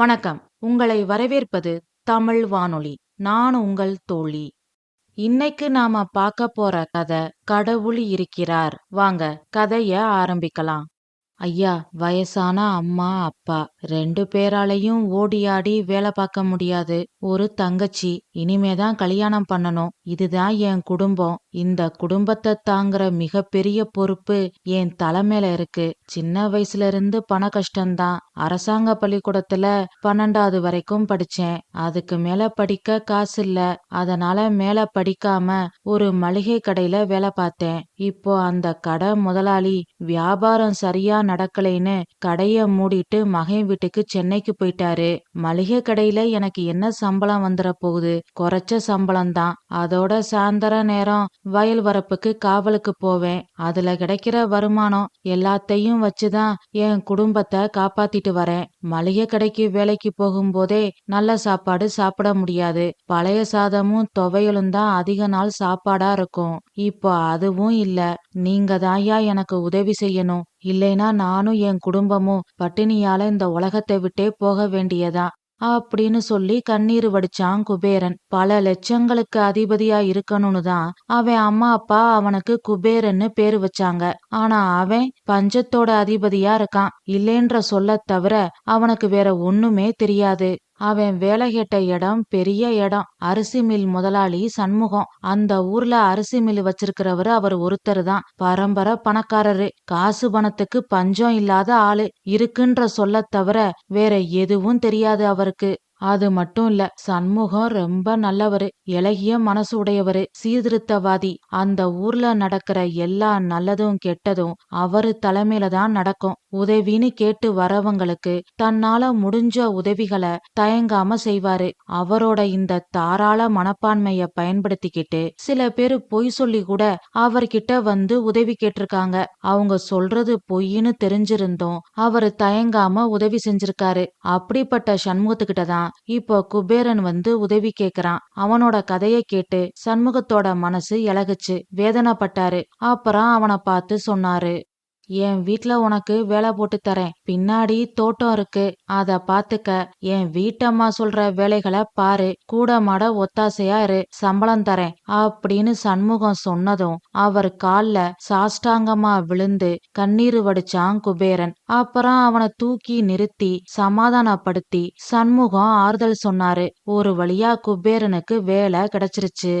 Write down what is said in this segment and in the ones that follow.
வணக்கம். உங்களை வரவேற்பது தமிழ் வானொலி. நான் உங்கள் தோழி. இன்னைக்கு நாம பார்க்க போற கதை கடவுள் இருக்கிறார் வாங்க கதைய ஆரம்பிக்கலாம். ஐயா வயசான அம்மா அப்பா. ரெண்டு பேராலையும் ஓடி ஆடி வேலை பார்க்க முடியாது. ஒரு தங்கச்சி இனிமேதான் கல்யாணம் பண்ணணும். இதுதான் என் குடும்பம். இந்த குடும்பத்தை தாங்குற மிகப்பெரிய பொறுப்பு என் தலைமையில இருக்கு. சின்ன வயசுல இருந்து பண கஷ்டம்தான். அரசாங்க பள்ளிக்கூடத்துல பன்னெண்டாவது வரைக்கும் படிச்சேன். அதுக்கு மேல படிக்க காசு இல்ல. அதனால மேல படிக்காம ஒரு மளிகை கடையில வேலை பார்த்தேன். இப்போ அந்த கடை முதலாளி வியாபாரம் சரியா நடக்கலைன்னு கடைய மூடிட்டு மகன் வீட்டுக்கு சென்னைக்கு போயிட்டாரு. மளிகை கடையில எனக்கு என்ன சம்பளம் வந்துட போகுது? குறைச்ச சம்பளம் தான் அதோட சாயந்தர நேரம் வயல் வரப்புக்கு காவலுக்கு போவேன். அதுல கிடைக்கிற வருமானம் எல்லாத்தையும் வச்சுதான் என் குடும்பத்தை காப்பாத்திட்டு வரேன். மளிகை கடைக்கு வேலைக்கு போகும்போதே நல்ல சாப்பாடு சாப்பிட முடியாது. பழைய சாதமும் துவையலும் தான் அதிக நாள் சாப்பாடா இருக்கும். இப்போ அதுவும் இல்ல. நீங்க தாயா எனக்கு உதவி செய்யணும். இல்லைனா நானும் என் குடும்பமும் பட்டினியால இந்த உலகத்தை விட்டே போக வேண்டியதா? அப்படின்னு சொல்லி கண்ணீர் வடிச்சான் குபேரன். பல லட்சங்களுக்கு அதிபதியா இருக்கணும்னு தான் அவன் அம்மா அப்பா அவனுக்கு குபேரன்னு பேரு வச்சாங்க. ஆனா அவன் பஞ்சத்தோட அதிபதியா இருக்கான். இல்லேன்ற சொல்ல தவிர அவனுக்கு வேற ஒண்ணுமே தெரியாது. அவன் வேலை கேட்ட இடம் பெரிய இடம். அரிசி மில் முதலாளி சண்முகம். அந்த ஊர்ல அரிசி மில் வச்சிருக்கிறவரு அவர் ஒருத்தர் தான். பரம்பரை பணக்காரரு. காசு பணத்துக்கு பஞ்சம் இல்லாத ஆளு. இருக்குன்ற சொல்ல தவிர வேற எதுவும் தெரியாது அவருக்கு. அது மட்டும் இல்ல சண்முகம் ரொம்ப நல்லவரு. இலகிய மனசு உடையவரு சீர்திருத்தவாதி. அந்த ஊர்ல நடக்கிற எல்லா நல்லதும் கெட்டதும் அவரு தலைமையில தான் நடக்கும். உதவின்னு கேட்டு வரவங்களுக்கு தன்னால முடிஞ்ச உதவிகளை தயங்காம செய்வாரு. அவரோட இந்த தாராள மனப்பான்மைய பயன்படுத்திக்கிட்டு சில பேரு பொய் சொல்லி கூட அவர்கிட்ட வந்து உதவி கேட்டிருக்காங்க. அவங்க சொல்றது பொய்ன்னு தெரிஞ்சிருந்தோம் அவரு தயங்காம உதவி செஞ்சிருக்காரு. அப்படிப்பட்ட சண்முகத்துக்கிட்ட தான் இப்போ குபேரன் வந்து உதவி கேக்குறான். அவனோட கதைய கேட்டு சண்முகத்தோட மனசு இலகுச்சு வேதனைப்பட்டாரு. அப்புறம் அவனை பார்த்து சொன்னாரு. என் வீட்ல உனக்கு வேலை போட்டு தரேன். பின்னாடி தோட்டம் இருக்கு. அத பாத்துக்க. என் வீட்டம்மா சொல்ற வேலைகளை பாரு. கூட மாட ஒத்தாசையா இரு. சம்பளம் தரேன். அப்படின்னு சண்முகம் சொன்னதும் அவர் கால்ல சாஷ்டாங்கமா விழுந்து கண்ணீர் வடிச்சான் குபேரன். அப்புறம் அவனை தூக்கி நிறுத்தி சமாதானப்படுத்தி சண்முகம் ஆறுதல் சொன்னாரு. ஒரு வழியா குபேரனுக்கு வேலை கிடைச்சிருச்சு.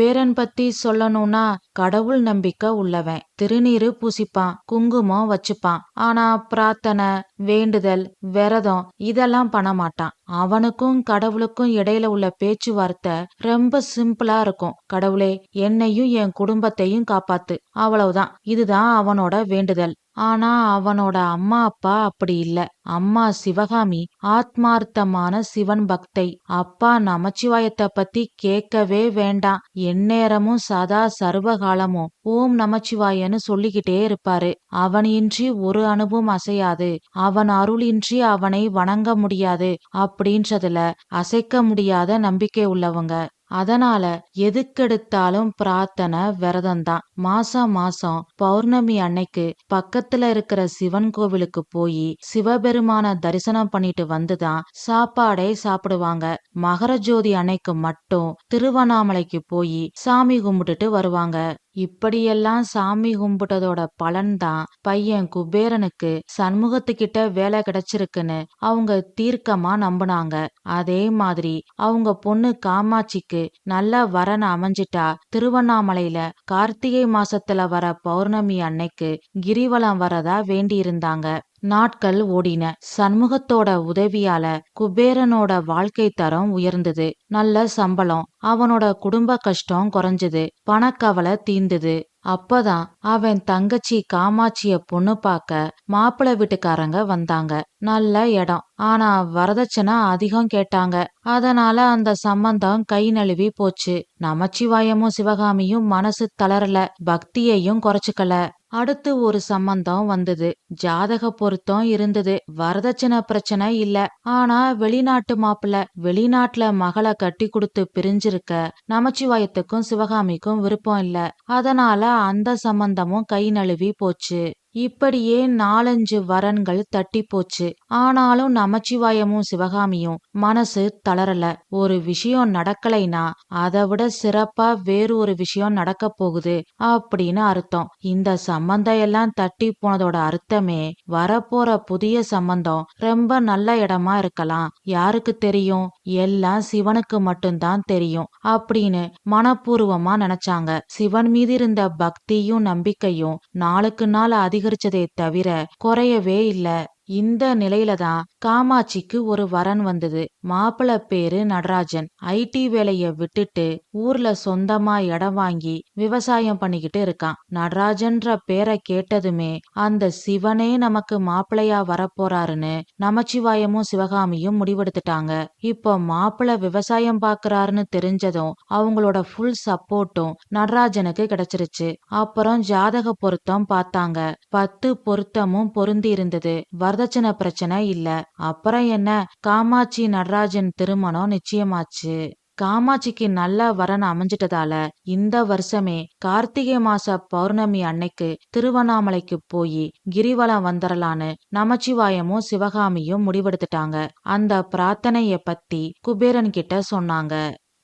பேரன் பத்தி சொல்லணும்னா கடவுள் நம்பிக்கை உள்ளவன். திருநீரு பூசிப்பான் குங்குமம் வச்சுப்பான். ஆனா பிரார்த்தனை வேண்டுதல் விரதம் இதெல்லாம் பண்ண மாட்டான் அவனுக்கும் கடவுளுக்கும் இடையில உள்ள பேச்சுவார்த்தை ரொம்ப சிம்பிளா இருக்கும். கடவுளே என்னையும் என் குடும்பத்தையும் காப்பாத்து. அவ்வளவுதான். இதுதான் அவனோட வேண்டுதல். ஆனா அவனோட அம்மா அப்பா அப்படி இல்ல. அம்மா சிவகாமி ஆத்மார்த்தமான சிவன் பக்தை. அப்பா நமச்சிவாயத்தை பத்தி கேட்கவே வேண்டாம். எந்நேரமும் சதா சர்வகாலமும் ஓம் நமச்சிவாயன்னு சொல்லிக்கிட்டே இருப்பாரு. அவனின்றி ஒரு அணுவும் அசையாது. அவன் அருளின்றி அவனை வணங்க முடியாது. அப்படின்றதுல அசைக்க முடியாத நம்பிக்கை உள்ளவங்க. அதனால எதுக்கெடுத்தாலும் பிரார்த்தனை விரதம்தான். மாசம் மாசம் பௌர்ணமி அன்னைக்கு பக்கத்துல இருக்கிற சிவன் கோவிலுக்கு போய் சிவபெருமான தரிசனம் பண்ணிட்டு வந்துதான் சாப்பாடே சாப்பிடுவாங்க. மகர ஜோதி அன்னைக்கு மட்டும் திருவண்ணாமலைக்கு போய் சாமி கும்பிட்டுட்டு வருவாங்க. இப்படியெல்லாம் சாமி கும்பிட்டதோட பலன்தான். பையன் குபேரனுக்கு சண்முகத்துக்கிட்ட வேலை கிடைச்சிருக்குன்னு அவங்க தீர்க்கமா நம்புனாங்க. அதே மாதிரி அவங்க பொண்ணு காமாட்சிக்கு நல்ல வரன் அமைஞ்சிட்டா திருவண்ணாமலையில கார்த்திகை மாசத்துல வர பௌர்ணமி அன்னைக்கு கிரிவலம் வரதா வேண்டியிருந்தாங்க. நாட்கள் ஓடின. சண்முகத்தோட உதவியால குபேரனோட வாழ்க்கை தரம் உயர்ந்தது. நல்ல சம்பளம் அவனோட குடும்ப கஷ்டம் குறைஞ்சது பணக்கவலை தீர்ந்தது. அப்பதான் அவன் தங்கச்சி காமாட்சிய பொண்ணு பார்க்க மாப்பிள்ளை வீட்டுக்காரங்க வந்தாங்க. நல்ல இடம். ஆனா வரதட்சணை அதிகம் கேட்டாங்க. அதனால அந்த சம்பந்தம் கை நழுவி போச்சு. நமச்சிவாயமும் சிவகாமியும் மனசு தளரல. பக்தியையும் குறைச்சுக்கல. அடுத்து ஒரு சம்பந்தம் வந்தது. ஜாதக பொருத்தம் இருந்தது. வரதட்சணை பிரச்சனை இல்ல. ஆனா வெளிநாட்டு மாப்பிள்ள வெளிநாட்டுல மகளை கட்டி கொடுத்து பிரிஞ்சிருக்க நமச்சிவாயத்துக்கும் சிவகாமிக்கும் விருப்பம் இல்ல. அதனால அந்த சம்பந்தமும் கை நழுவி போச்சு. இப்படியே நாலஞ்சு வரன்கள் தட்டி போச்சு ஆனாலும் நமச்சிவாயமும் சிவகாமியும் மனசு தளரல. ஒரு விஷயம் நடக்கலைனா அதை விட சிறப்பா வேறு ஒரு விஷயம் நடக்க போகுது அப்படின்னு அர்த்தம். இந்த சம்பந்தம் எல்லாம் தட்டி போனதோட அர்த்தமே வரப்போற புதிய சம்பந்தம் ரொம்ப நல்ல இடமா இருக்கலாம். யாருக்கு தெரியும்? எல்லாம் சிவனுக்கு மட்டும்தான் தெரியும் அப்படின்னு மனப்பூர்வமா நினைச்சாங்க. சிவன் மீது இருந்த பக்தியும் நம்பிக்கையும் நாளுக்கு நாள் அதிகரிச்சதே தவிர குறையவே இல்ல. இந்த நிலையில தான் காமாட்சிக்கு ஒரு வரன் வந்தது. மாப்பிள பேரு நடராஜன். ஐடி வேலைய விட்டுட்டு ஊர்ல சொந்தமா இடம் வாங்கி விவசாயம் பண்ணிக்கிட்டு இருக்கான். நடராஜன்ற பேரை கேட்டதுமே அந்த சிவனே நமக்கு மாப்பிளையா வரப்போறாருன்னு நமச்சிவாயமும் சிவகாமியும் முடிவெடுத்துட்டாங்க. இப்போ மாப்பிள விவசாயம் பாக்குறாருன்னு தெரிஞ்சதும் அவங்களோட ஃபுல் சப்போர்ட்டும் நடராஜனுக்கு கிடைச்சிருச்சு. அப்புறம் ஜாதக பொருத்தம் பார்த்தாங்க. பத்து பொருத்தமும் பொருந்தி இருந்தது வரதட்சணை பிரச்சனை இல்ல. அப்புறம் என்ன? காமாட்சி நடராஜன் திருமணம் நிச்சயமாச்சு. காமாட்சிக்கு நல்ல வரன் அமைஞ்சிட்டதால இந்த வருஷமே கார்த்திகை மாச பௌர்ணமி அன்னைக்கு திருவண்ணாமலைக்கு போய் கிரிவலம் வந்துடலான்னு நமச்சிவாயமும் சிவகாமியும் முடிவெடுத்துட்டாங்க. அந்த பிரார்த்தனைய பத்தி குபேரன் கிட்ட சொன்னாங்க.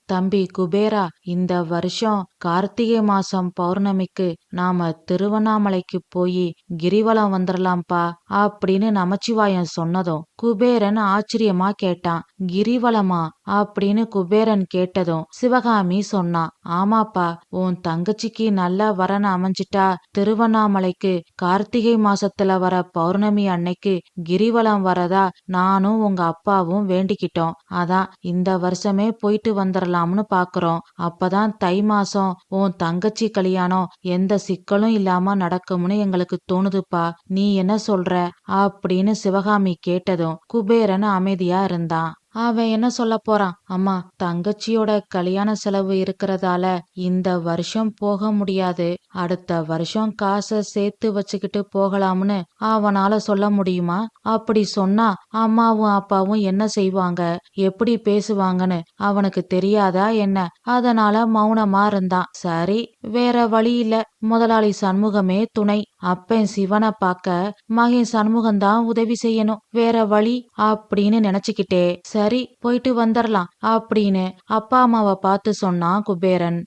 தம்பி குபேரா இந்த வருஷம் கார்த்திகை மாசம் பௌர்ணமிக்கு நாம திருவண்ணாமலைக்கு போய் கிரிவலம் வந்துடலாம்ப்பா அப்படின்னு நமச்சிவாயன் சொன்னதும் குபேரன் ஆச்சரியமா கேட்டான். கிரிவலமா? அப்படின்னு குபேரன் கேட்டதும் சிவகாமி சொன்னான். ஆமாப்பா உன் தங்கச்சிக்கு நல்ல வரன் அமைஞ்சிட்டா திருவண்ணாமலைக்கு கார்த்திகை மாசத்துல வர பௌர்ணமி அன்னைக்கு கிரிவலம் வரதா நானும் உங்க அப்பாவும் வேண்டிக்கிட்டோம். அதான் இந்த வருஷமே போயிட்டு வந்துடலாம்னு பாக்குறோம். அப்பதான் தை மாசம் உன் தங்கச்சி கல்யாணம் எந்த சிக்கலும் இல்லாம நடக்கும்னு எங்களுக்கு தோணுதுப்பா. நீ என்ன சொல்ற? அப்படின்னு சிவகாமி கேட்டதும் குபேரன் அமைதியா இருந்தான். அவன் என்ன சொல்ல போறான்? அம்மா தங்கச்சியோட கல்யாண செலவு இருக்கிறதால இந்த வருஷம் போக முடியாது. அடுத்த வருஷம் காசை சேர்த்து வச்சுக்கிட்டு போகலாம்னு அவனால சொல்ல முடியுமா? அப்படி சொன்னா அம்மாவும் அப்பாவும் என்ன செய்வாங்க? எப்படி பேசுவாங்கன்னு அவனுக்கு தெரியாதா என்ன? அதனால மௌனமா இருந்தான். சரி வேற வழி இல்ல. முதலாளி சண்முகமே துணை. அப்பன் சிவனை பார்க்க மகன் சண்முகம்தான் உதவி செய்யணும். வேற வழி அப்படின்னு நினைச்சுக்கிட்டே. சரி போயிட்டு வந்துடலாம் அப்படின்னு அப்பா அம்மாவை பார்த்து சொன்னான் குபேரன்.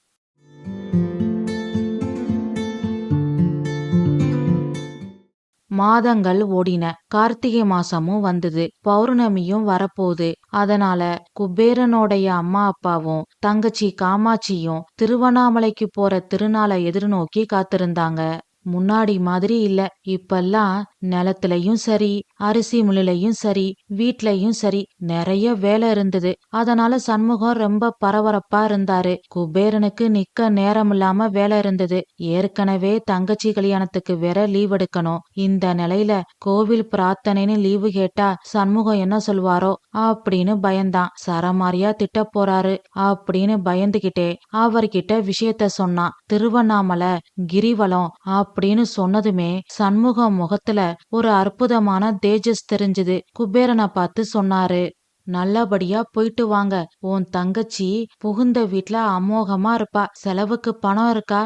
மாதங்கள் ஓடின. கார்த்திகை மாசமும் வந்தது. பௌர்ணமியும் வரப்போகுது. அதனால குபேரனோடைய அம்மா அப்பாவும் தங்கச்சி காமாட்சியும் திருவண்ணாமலைக்கு போற திருநாளை எதிர்நோக்கி காத்திருந்தாங்க. முன்னாடி மாதிரி இல்ல. இப்பெல்லாம் நிலத்திலையும் சரி அரிசி முள்ளிலையும் சரி வீட்லயும் சரி நிறைய வேலை இருந்தது. அதனால சண்முகம் ரொம்ப பரபரப்பா இருந்தாரு. குபேரனுக்கு நிக்க நேரம் இல்லாம வேலை இருந்தது. ஏற்கனவே தங்கச்சி கல்யாணத்துக்கு வேற லீவ் எடுக்கணும். இந்த நிலையில கோவில் பிரார்த்தனைன்னு லீவு கேட்டா சண்முகம் என்ன சொல்வாரோ அப்படின்னு பயந்தான். சரமாரியா திட்ட போறாரு அப்படின்னு பயந்துகிட்டே அவர்கிட்ட விஷயத்த சொன்னான். திருவண்ணாமலை கிரிவலம் அப்படின்னு சொன்னதுமே சண்முகம் முகத்துல ஒரு அற்புதமான தேஜஸ் தெரிஞ்சது. குபேரனை பார்த்து சொன்னாரு நல்லபடியா போயிட்டு வாங்க. உன் தங்கச்சி புகுந்த வீட்ல அமோகமா இருப்பா. செலவுக்கு பணம் இருக்கா?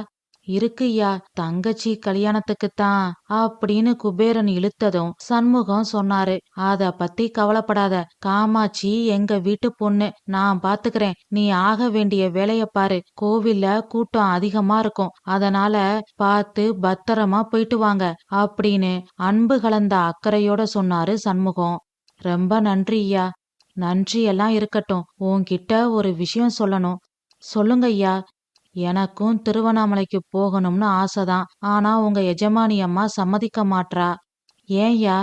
இருக்குய்யா தங்கச்சி கல்யாணத்துக்கு தான் அப்படின்னு குபேரன் இழுத்ததும் சண்முகம் சொன்னாரு. அத பத்தி கவலைப்படாத காமாட்சி எங்க வீட்டு பொண்ணு நான் பாத்துக்கிறேன். நீ ஆக வேண்டிய வேலைய பாரு. கோவில்ல கூட்டம் அதிகமா இருக்கும். அதனால பார்த்து பத்திரமா போயிட்டு வாங்க அப்படின்னு அன்பு கலந்த அக்கறையோட சொன்னாரு சண்முகம். ரொம்ப நன்றியா நன்றியெல்லாம் நன்றி எல்லாம் இருக்கட்டும். உன்கிட்ட ஒரு விஷயம் சொல்லணும். சொல்லுங்க ஐயா எனக்கும் திருவண்ணாமலைக்கு போகணும்னு ஆசைதான். ஆனா உங்க எஜமானி அம்மா சம்மதிக்க மாட்றா. ஏன்யா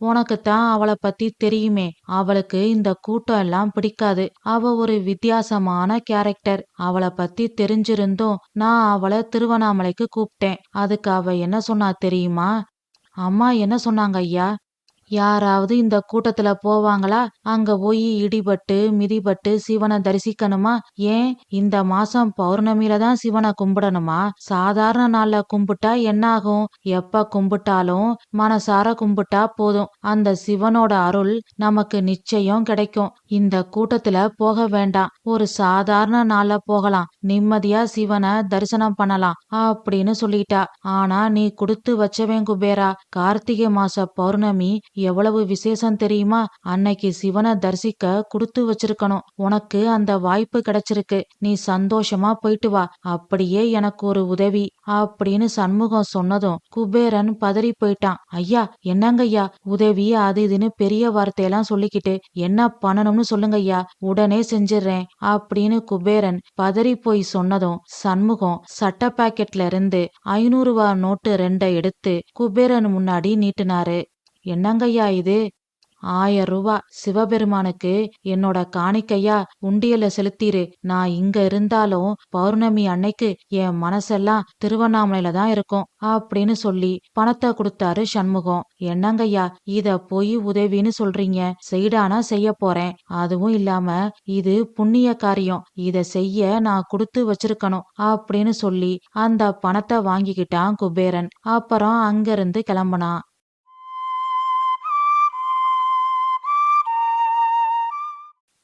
உனக்குத்தான் அவளை பத்தி தெரியுமே. அவளுக்கு இந்த கூட்டம் எல்லாம் பிடிக்காது. அவ ஒரு வித்தியாசமான கேரக்டர் அவளை பத்தி தெரிஞ்சிருந்தும் நான் அவளை திருவண்ணாமலைக்கு கூப்பிட்டேன். அதுக்கு அவ என்ன சொன்னா தெரியுமா? அம்மா என்ன சொன்னாங்க ஐயா? யாராவது இந்த கூட்டத்துல போவாங்களா? அங்க போய் இடிபட்டு மிதிபட்டு சிவனை தரிசிக்கணுமா? ஏன்? இந்த மாசம் பௌர்ணமியில தான் சிவனை கும்பிடணுமா? சாதாரண நாள்ல கும்பிட்டா என்ன ஆகும் எப்ப கும்பிட்டாலும் மனசார கும்பிட்டா போதும். அந்த சிவனோட அருள் நமக்கு நிச்சயம் கிடைக்கும். இந்த கூட்டத்துல போக வேண்டாம். ஒரு சாதாரண நாள்ல போகலாம். நிம்மதியா சிவனை தரிசனம் பண்ணலாம் அப்படின்னு சொல்லிட்டா. ஆனா நீ கொடுத்து வச்சவன் குபேரா. கார்த்திகை மாச பௌர்ணமி எவ்வளவு விசேஷம் தெரியுமா? அன்னைக்கு சிவனை தரிசிக்க கொடுத்து வச்சிருக்கணும். உனக்கு அந்த வாய்ப்பு கிடைச்சிருக்கு. நீ சந்தோஷமா போயிட்டு வா. அப்படியே எனக்கு ஒரு உதவி. அப்படின்னு சண்முகம் சொன்னதும் குபேரன் பதறி போயிட்டான். ஐயா என்னங்கய்யா உதவி அது இதுன்னு பெரிய வார்த்தையெல்லாம் சொல்லிக்கிட்டு என்ன பண்ணணும்னு சொல்லுங்க ஐயா. உடனே செஞ்சிடுறேன். அப்படின்னு குபேரன் பதறி போய் சொன்னதும் சண்முகம் சட்ட பாக்கெட்ல இருந்து ஐநூறு ரூபா நோட்டு ரெண்டை எடுத்து குபேரன் முன்னாடி நீட்டினாரு. என்னங்கய்யா இது? ஆயிரம் ரூபா சிவபெருமானுக்கு என்னோட காணிக்கையா உண்டியல செலுத்திரு. நான் இங்க இருந்தாலும் பௌர்ணமி அன்னைக்கு என் மனசெல்லாம் திருவண்ணாமலையில தான் இருக்கும் அப்படின்னு சொல்லி பணத்தை கொடுத்தாரு சண்முகம். என்னங்கய்யா இத போய் உதவின்னு சொல்றீங்க. செய்டானா செய்ய போறேன். அதுவும் இல்லாம இது புண்ணிய காரியம். இத செய்ய நான் கொடுத்து வச்சிருக்கணும் அப்படின்னு சொல்லி அந்த பணத்தை வாங்கிக்கிட்டான் குபேரன். அப்புறம் அங்கிருந்து கிளம்புனான்.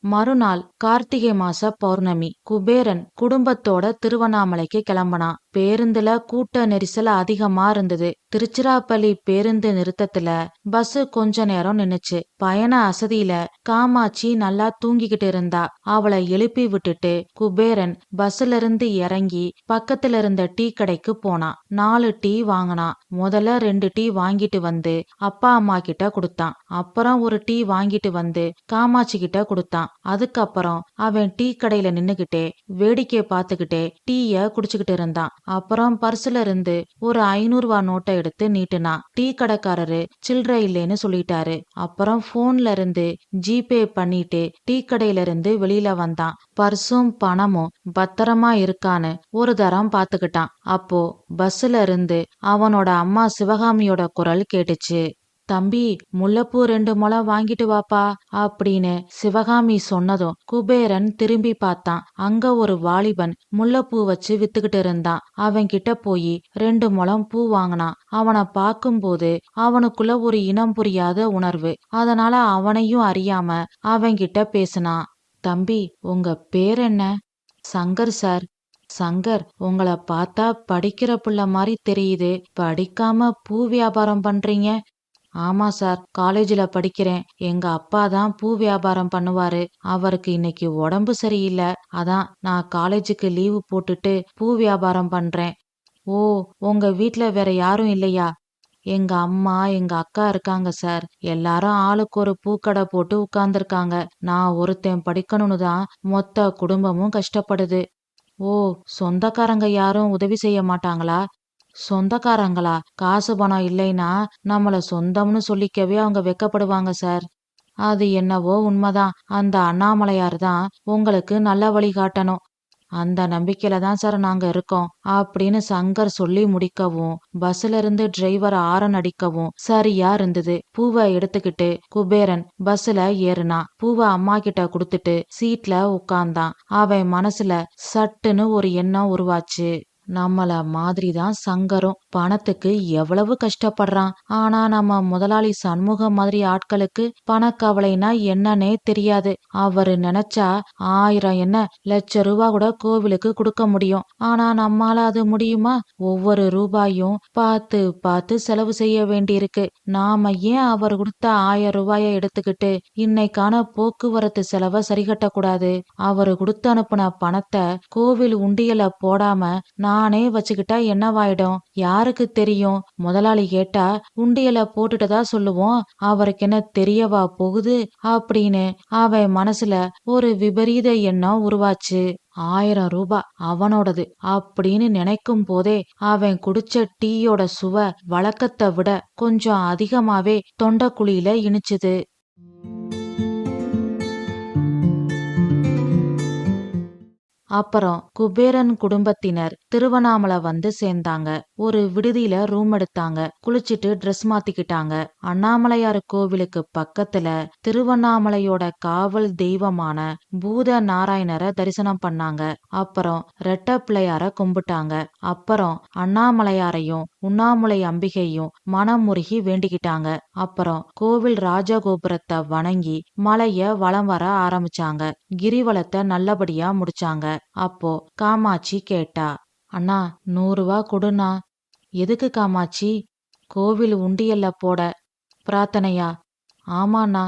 மறுநாள் கார்த்திகை மாச பௌர்ணமி. குபேரன் குடும்பத்தோட திருவண்ணாமலைக்கு கிளம்புனான். பேருந்துல கூட்ட நெரிசல் அதிகமா இருந்தது. திருச்சிராப்பள்ளி பேருந்து நிறுத்தத்துல பஸ் கொஞ்ச நேரம் நின்னுச்சு. பயண அசதியில காமாட்சி நல்லா தூங்கிக்கிட்டு இருந்தா. அவளை எழுப்பி விட்டுட்டு குபேரன் பஸ்ல இருந்து இறங்கி பக்கத்துல இருந்த டீ கடைக்கு போனான் நாலு டீ வாங்கினான் முதல்ல ரெண்டு டீ வாங்கிட்டு வந்து அப்பா அம்மா கிட்ட கொடுத்தான். அப்புறம் ஒரு டீ வாங்கிட்டு வந்து காமாட்சி கிட்ட கொடுத்தான். அதுக்கப்புறம் அவன் டீ கடையில நின்னுகிட்டே வேடிக்கை பார்த்துக்கிட்டே டீய குடிச்சுக்கிட்டு இருந்தான். அப்புறம் பர்சுல இருந்து ஒரு ஐநூறு ரூபா நோட்டை எடுத்து நீட்டுனான் டீ கடைக்காரரு சில்லறை இல்லைன்னு சொல்லிட்டாரு. அப்புறம் போன்ல இருந்து ஜிபே பண்ணிட்டு டீ கடையில இருந்து வெளியில வந்தான். பர்சும் பணமும் பத்திரமா இருக்கான்னு ஒரு தரம் பாத்துக்கிட்டான். அப்போ பஸ்ல இருந்து அவனோட அம்மா சிவகாமியோட குரல் கேட்டுச்சு. தம்பி முல்லைப்பூ ரெண்டு முளம் வாங்கிட்டு வாப்பா அப்படின்னு சிவகாமி சொன்னதும் குபேரன் திரும்பி பார்த்தான். அங்க ஒரு வாலிபன் முல்லைப்பூ வச்சு வித்துக்கிட்டு இருந்தான். அவன் கிட்ட போய் ரெண்டு முளம் பூ வாங்கினான். அவனை பார்க்கும்போது அவனுக்குள்ள ஒரு இனம் புரியாத உணர்வு. அதனால அவனையும் அறியாம அவன்கிட்ட பேசினான். தம்பி உங்க பேர் என்ன? சங்கர் சார். சங்கர் உங்களை பார்த்தா படிக்கிற புள்ள மாதிரி தெரியுது. படிக்காம பூ வியாபாரம் பண்றீங்க. ஆமா சார் காலேஜில் படிக்கிறேன். எங்க அப்பா தான் பூ வியாபாரம் பண்ணுவாரு. அவருக்கு இன்னைக்கு உடம்பு சரியில்லை. அதான் நான் காலேஜுக்கு லீவு போட்டுட்டு பூ வியாபாரம் பண்றேன். ஓ உங்க வீட்ல வேற யாரும் இல்லையா? எங்க அம்மா எங்க அக்கா இருக்காங்க சார். எல்லாரும் ஆளுக்கு ஒரு பூக்கடை போட்டு உட்கார்ந்துருக்காங்க. நான் ஒருத்தன் படிக்கணும்னு தான் மொத்த குடும்பமும் கஷ்டப்படுது. ஓ சொந்தக்காரங்க யாரும் உதவி செய்ய மாட்டாங்களா? சொந்தக்காரங்களா? காசு பணம் இல்லைன்னா நம்மள சொந்தம்னு சொல்லிக்கவே அவங்க வெக்கப்படுவாங்க சார். அது என்னவோ உண்மைதான். அந்த அண்ணாமலையார் தான் உங்களுக்கு நல்ல வழி காட்டணும். அந்த நம்பிக்கையில தான் சார் நாங்க இருக்கோம் அப்படின்னு சங்கர் சொல்லி முடிக்கவும் பஸ்ல இருந்து டிரைவர் ஆரன் அடிக்கவும் சரியா இருந்தது. பூவை எடுத்துக்கிட்டு குபேரன் பஸ்ல ஏறுனான் பூவை அம்மா கிட்ட கொடுத்துட்டு சீட்ல உட்கார்ந்தான் அவன் மனசுல சட்டுன்னு ஒரு எண்ணம் உருவாச்சு. நம்மள மாதிரி தான் சங்கரும். பணத்துக்கு எவ்வளவு கஷ்டப்படுறான். ஆனா நம்ம முதலாளி சண்முகம் மாதிரி ஆட்களுக்கு பணக்கவலைனா என்னன்னே தெரியாது. அவரு நினைச்சா ஆயிரம் என்ன லட்ச ரூபா கூட கோவிலுக்கு கொடுக்க முடியும். ஆனா நம்மால அது முடியுமா? ஒவ்வொரு ரூபாயும் பார்த்து பார்த்து செலவு செய்ய வேண்டியிருக்கு. நாம ஏன் அவர் கொடுத்த ஆயிரம் ரூபாய எடுத்துக்கிட்டு இன்னைக்கான போக்குவரத்து செலவை சரி கட்டக்கூடாது அவரு கொடுத்து அனுப்புன பணத்தை கோவில் உண்டியல போடாம நான் நானே வச்சுக்கிட்டா என்னவாயிடும்? யாருக்கு தெரியும்? முதலாளி கேட்டா உண்டியல போட்டுட்டதா சொல்லுவோம். அவருக்கு என்ன தெரியவா போகுது? அப்படின்னு. அவன் மனசுல ஒரு விபரீத எண்ணம் உருவாச்சு. ஆயிரம் ரூபாய் அவனோடது அப்படின்னு நினைக்கும் போதே அவன் குடிச்ச டீயோட சுவ வழக்கத்தை விட கொஞ்சம் அதிகமாவே தொண்டக்குழியில இனிச்சுது. அப்புறம் குபேரன் குடும்பத்தினர் திருவண்ணாமலை வந்து சேர்ந்தாங்க. ஒரு விடுதியில ரூம் எடுத்தாங்க. குளிச்சிட்டு ட்ரெஸ் மாத்திக்கிட்டாங்க. அண்ணாமலையார் கோவிலுக்கு பக்கத்துல திருவண்ணாமலையோட காவல் தெய்வமான பூத நாராயணரை தரிசனம் பண்ணாங்க. அப்புறம் ரெட்ட பிள்ளையார கும்பிட்டாங்க. அப்புறம் அண்ணாமலையாரையும் உண்ணாமுலை அம்பிகையும் மனமுருகி வேண்டிக்கிட்டாங்க. அப்புறம் கோவில் ராஜகோபுரத்தை வணங்கி மலைய வலம் வர ஆரம்பிச்சாங்க. கிரிவலத்தை நல்லபடியா முடிச்சாங்க. அப்போ காமாட்சி கேட்டா அண்ணா நூறுவா கொடுண்ணா. எதுக்கு காமாட்சி? கோவில் உண்டியல்ல போட. பிரார்த்தனையா? ஆமாண்ணா.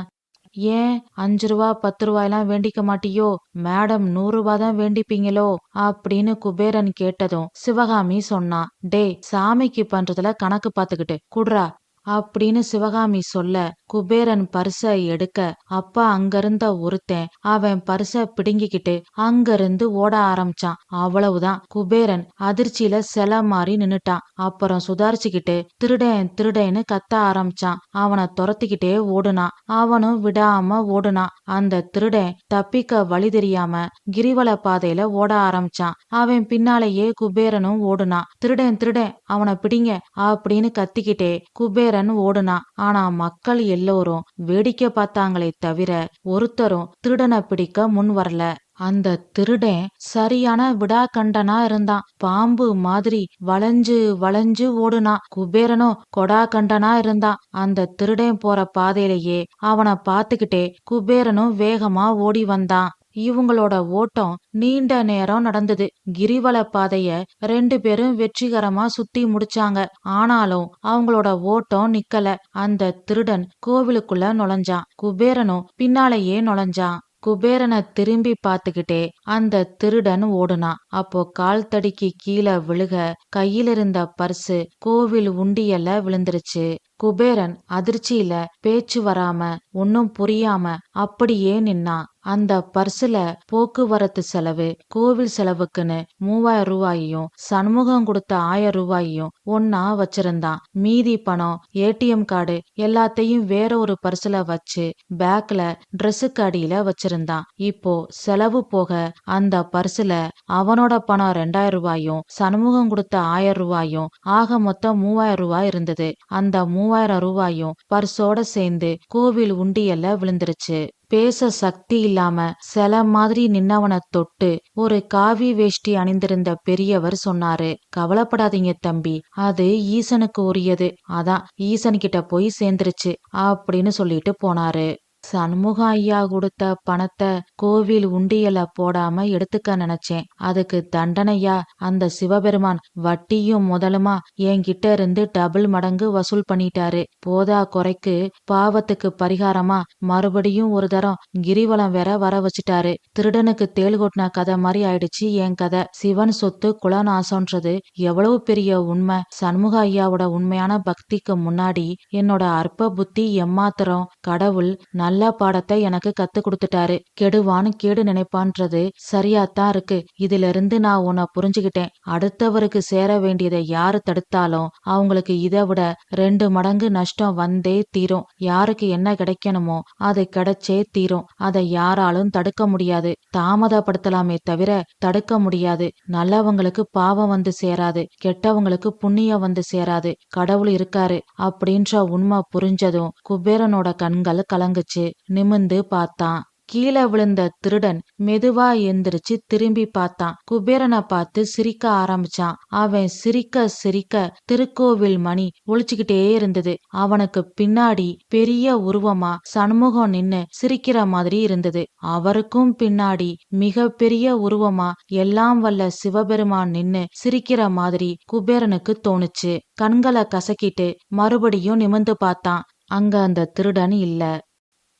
ஏன்? அஞ்சு ரூபா பத்து ரூபாயெல்லாம் வேண்டிக்க மாட்டியோ? மேடம் நூறு ரூபா தான் வேண்டிப்பீங்களோ? அப்படின்னு குபேரன் கேட்டதும் சிவகாமி சொன்னா டே சாமிக்கு பண்றதுல கணக்கு பாத்துக்கிட்டு குடுறா. அப்படின்னு சிவகாமி சொல்ல குபேரன் பரிச எடுக்க அப்பா அங்கிருந்த ஒருத்தன் அவன் பரிச பிடுங்கிக்கிட்டு அங்கிருந்து ஓட ஆரம்பிச்சான். அவ்வளவுதான். குபேரன் அதிர்ச்சியில செல மாறி நின்னுட்டான். அப்புறம் சுதாரிச்சுக்கிட்டு திருடன் திருடன்னு கத்த ஆரம்பிச்சான். அவனை துரத்திக்கிட்டே ஓடுனான். அவனும் விடாம ஓடுனான். அந்த திருடன் தப்பிக்க வழி தெரியாம கிரிவல பாதையில ஓட ஆரம்பிச்சான். அவன் பின்னாலேயே குபேரனும் ஓடுனான். திருடன் திருடன் அவனை பிடிங்க அப்படின்னு கத்திக்கிட்டே குபேரன் ஓடுனான் ஆனா மக்கள் எல்லோரும் வேடிக்கை பார்த்தாங்களே தவிர ஒருத்தரும் திருடனை பிடிக்க முன் வரல. அந்த திருடன் சரியான விடாக்கண்டனா இருந்தான். பாம்பு மாதிரி வளைஞ்சு வளைஞ்சு ஓடுனான். குபேரனும் கொடாகண்டனா இருந்தான். அந்த திருடன் போற பாதையிலேயே அவனை பார்த்துக்கிட்டே குபேரனும் வேகமா ஓடி வந்தான். இவங்களோட ஓட்டம் நீண்ட நேரம் நடந்தது. கிரிவல பாதைய ரெண்டு பேரும் வெற்றிகரமா சுத்தி முடிச்சாங்க. ஆனாலும் அவங்களோட ஓட்டம் நிக்கல. அந்த திருடன் கோவிலுக்குள்ள நுழைஞ்சான். குபேரனும் பின்னாலேயே நுழைஞ்சான். குபேரனை திரும்பி பார்த்துக்கிட்டே அந்த திருடன் ஓடுனான். அப்போ கால் தடிக்கு கீழே விழுக கையிலிருந்த பர்சு கோவில் உண்டியல்ல விழுந்துருச்சு. குபேரன் அதிர்ச்சியில பேச்சு வராம ஒன்னும் புரியாம அப்படியே நின்னான். அந்த பர்சுல போக்குவரத்து செலவு கோவில் செலவுக்குன்னு மூவாயிரம் ரூபாயையும் சண்முகம் கொடுத்த ஆயிரம் ரூபாயையும் ஒன்னா வச்சிருந்தான். மீதி பணம் ஏடிஎம் கார்டு எல்லாத்தையும் வேற ஒரு பர்சுல வச்சு பேக்ல ட்ரெஸ்ஸுக்கு அடியில வச்சிருந்தான். இப்போ செலவு போக அந்த பர்சுல அவனோட பணம் ரெண்டாயிரம் ரூபாயும் சண்முகம் கொடுத்த ஆயிரம் ரூபாயும் ஆக மொத்தம் மூவாயிரம் ரூபாய் இருந்தது. அந்த மூவாயிரம் ரூபாயும் பர்சோட சேர்ந்து கோவில் உண்டியல்ல விழுந்துருச்சு. பேச சக்தி இல்லாம சில மாதிரி நின்னவன தொட்டு ஒரு காவி வேஷ்டி அணிந்திருந்த பெரியவர் சொன்னாரு. கவலைப்படாதீங்க தம்பி அது ஈசனுக்கு உரியது. அதான் ஈசன் கிட்ட போய் சேர்ந்துருச்சு அப்படின்னு சொல்லிட்டு போனாரு. சண்முக ஐயா கொடுத்த பணத்தை கோவில் உண்டியல போடாம எடுத்துக்க நினைச்சேன். அதுக்கு தண்டனையா? அந்த சிவபெருமான் வட்டியும் முதலுமா என்கிட்ட இருந்து டபுள் மடங்கு வசூல் பண்ணிட்டாரு. போதா குறைக்கு பாவத்துக்கு பரிகாரமா மறுபடியும் ஒரு தரம் கிரிவலம் வேற வர வச்சுட்டாரு. திருடனுக்கு தேள் கொட்டின கதை மாதிரி ஆயிடுச்சு என் கதை. சிவன் சொத்து குலநாசம்ன்றது எவ்வளவு பெரிய உண்மை? சண்முக ஐயாவோட உண்மையான பக்திக்கு முன்னாடி என்னோட அற்ப புத்தி எம்மாத்திரம்? கடவுள் நல்ல பாடத்தை எனக்கு கத்து கொடுத்துட்டாரு. கெடுவான்னு கேடு நினைப்பான்றது சரியாத்தான் இருக்கு. இதுல இருந்து நான் உன்னை புரிஞ்சுகிட்டேன் அடுத்தவருக்கு சேர வேண்டியதை யாரு தடுத்தாலும் அவங்களுக்கு இதை விட ரெண்டு மடங்கு நஷ்டம் வந்தே தீரும். யாருக்கு என்ன கிடைக்கணுமோ அது கிடைச்சே தீரும். அதை யாராலும் தடுக்க முடியாது. தாமதப்படுத்தலாமே தவிர தடுக்க முடியாது. நல்லவங்களுக்கு பாவம் வந்து சேராது. கெட்டவங்களுக்கு புண்ணியம் வந்து சேராது. கடவுள் இருக்காரு அப்படின்ற உண்மை புரிஞ்சதும் குபேரனோட கண்கள் கலங்குச்சு. நிமிந்து பார்த்தான். கீழே விழுந்த திருடன் மெதுவா எந்திரிச்சு திரும்பி பார்த்தான். குபேரனை பார்த்து சிரிக்க ஆரம்பிச்சான். அவன் சிரிக்க சிரிக்க திருக்கோவில் மணி ஒழிச்சுக்கிட்டே இருந்தது. அவனுக்கு பின்னாடி பெரிய உருவமா சண்முகம் நின்னு சிரிக்கிற மாதிரி இருந்தது. அவருக்கும் பின்னாடி மிக பெரிய உருவமா எல்லாம் வல்ல சிவபெருமான் நின்னு சிரிக்கிற மாதிரி குபேரனுக்கு தோணுச்சு. கண்களை கசக்கிட்டு மறுபடியும் நிமிந்து பார்த்தான். அங்க அந்த திருடன் இல்ல.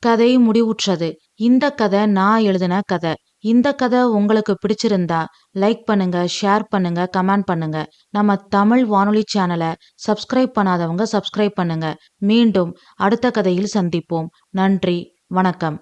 கதை முடிவுற்றது. இந்த கதை நான் எழுதின கதை. இந்த கதை உங்களுக்கு பிடிச்சிருந்தா லைக் பண்ணுங்க ஷேர் பண்ணுங்க கமெண்ட் பண்ணுங்க. நம்ம தமிழ் வானொலி சேனலை சப்ஸ்கிரைப் பண்ணாதவங்க சப்ஸ்கிரைப் பண்ணுங்க. மீண்டும் அடுத்த கதையில் சந்திப்போம். நன்றி வணக்கம்.